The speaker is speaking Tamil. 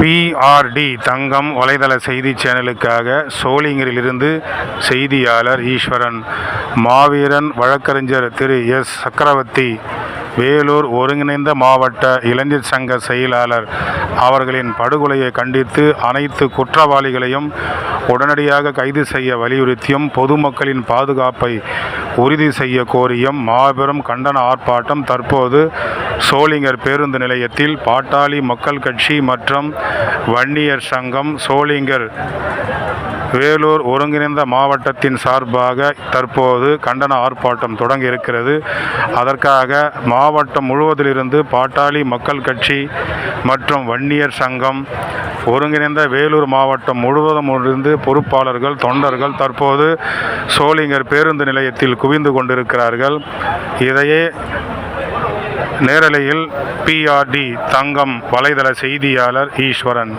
பிஆர்டி தங்கம் வலைதள செய்தி சேனலுக்காக சோளிங்கரிலிருந்து செய்தியாளர் ஈஸ்வரன். மாவீரன் வழக்கறிஞர் திரு எஸ். சக்கரவர்த்தி வேலூர் ஒருங்கிணைந்த மாவட்ட இளைஞர் சங்க செயலாளர் அவர்களின் படுகொலையை கண்டித்து அனைத்து குற்றவாளிகளையும் உடனடியாக கைது செய்ய வலியுறுத்தியும் பொதுமக்களின் பாதுகாப்பை உறுதி செய்ய கோரியும் மாபெரும் கண்டன ஆர்ப்பாட்டம் தற்போது சோளிங்கர் பேருந்து நிலையத்தில் பாட்டாளி மக்கள் கட்சி மற்றும் வன்னியர் சங்கம் சோளிங்கர் வேலூர் ஒருங்கிணைந்த மாவட்டத்தின் சார்பாக தற்போது கண்டன ஆர்ப்பாட்டம் தொடங்கியிருக்கிறது. அதற்காக மாவட்டம் முழுவதிலிருந்து பாட்டாளி மக்கள் கட்சி மற்றும் வன்னியர் சங்கம் ஒருங்கிணைந்த வேலூர் மாவட்டம் முழுவதும் இருந்து பொறுப்பாளர்கள் தொண்டர்கள் தற்போது சோளிங்கர் பேருந்து நிலையத்தில் குவிந்து கொண்டிருக்கிறார்கள். இதையே நேரலையில் பிஆர்டி தங்கம் வலைதள செய்தியாளர் ஈஸ்வரன்.